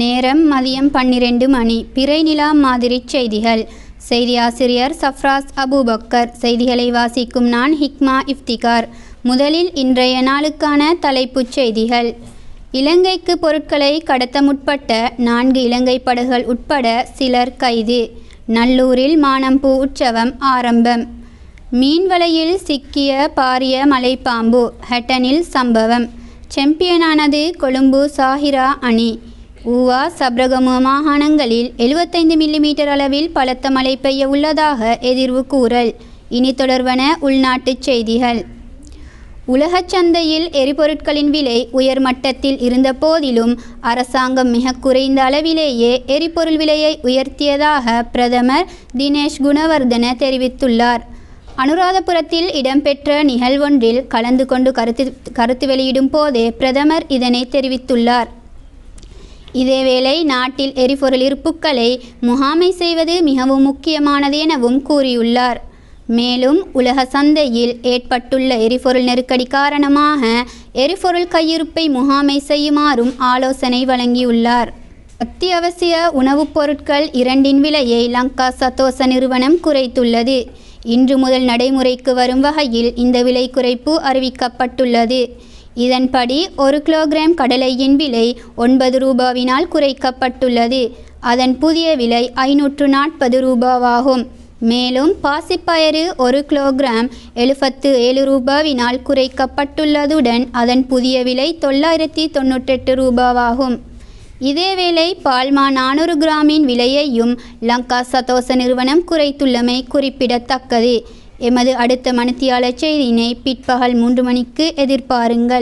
நேரம் மதியம் பன்னிரண்டு மணி. பிறை நிலா மாதிரி செய்திகள். செய்தி ஆசிரியர் சஃப்ராஸ் அபுபக்கர். செய்திகளை வாசிக்கும் நான் ஹிக்மா இஃப்திகார். முதலில் இன்றைய நாளுக்கான தலைப்புச் செய்திகள். இலங்கைக்கு பொருட்களை கடத்த முற்பட்ட நான்கு இலங்கை படகுகள் உட்பட சிலர் கைது. நல்லூரில் மானம்பூ உற்சவம் ஆரம்பம். மீன்வலையில் சிக்கிய பாரிய மலைப்பாம்பு. ஹட்டனில் சம்பவம். சாம்பியனானது கொழும்பு சாஹிரா அணி. ஊவா சப்ரகமு மாகாணங்களில் எழுபத்தைந்து மில்லிமீட்டர் அளவில் பலத்த மழை பெய்ய உள்ளதாக எதிர்வு கூறல். இனி தொடர்வன உள்நாட்டுச் செய்திகள். உலகச் சந்தையில் எரிபொருட்களின் விலை உயர் மட்டத்தில் இருந்த போதிலும் அரசாங்கம் மிக குறைந்த அளவிலேயே எரிபொருள் விலையை உயர்த்தியதாக பிரதமர் தினேஷ் குணவர்தன தெரிவித்துள்ளார். அனுராதபுரத்தில் இடம்பெற்ற நிகழ்வொன்றில் கலந்து கொண்டு கருத்து கருத்து வெளியிடும் போதே பிரதமர் இதனை தெரிவித்துள்ளார். இதேவேளை நாட்டில் எரிபொருள் இருப்புக்களை முகாமை செய்வது மிகவும் முக்கியமானது எனவும் கூறியுள்ளார். மேலும் உலக சந்தையில் ஏற்பட்டுள்ள எரிபொருள் நெருக்கடி காரணமாக எரிபொருள் கையிருப்பை முகாமை செய்யுமாறும் ஆலோசனை வழங்கியுள்ளார். அத்தியாவசிய உணவுப் பொருட்கள் இரண்டின் விலையை லங்கா சத்தோச நிறுவனம் குறைத்துள்ளது. இன்று முதல் நடைமுறைக்கு வரும் வகையில் இந்த விலை குறைப்பு அறிவிக்கப்பட்டுள்ளது. இதன்படி ஒரு கிலோகிராம் கடலையின் விலை ஒன்பது ரூபாவினால் குறைக்கப்பட்டுள்ளது. அதன் புதிய விலை ஐநூற்று நாற்பது ரூபாவாகும். மேலும் பாசிப்பயறு ஒரு கிலோகிராம் எழுபத்து ஏழு ரூபாவினால் குறைக்கப்பட்டுள்ளதுடன் அதன் புதிய விலை தொள்ளாயிரத்தி தொண்ணூற்றெட்டு ரூபாவாகும். இதேவேளை பால்மா நானூறு கிராமின் விலையையும் லங்கா சதோச நிறுவனம் குறைத்துள்ளமை குறிப்பிடத்தக்கது. எமது அடுத்த மணித்தியாளர் செய்தியினை பிற்பகல் மூன்று மணிக்கு எதிர்பாருங்கள்.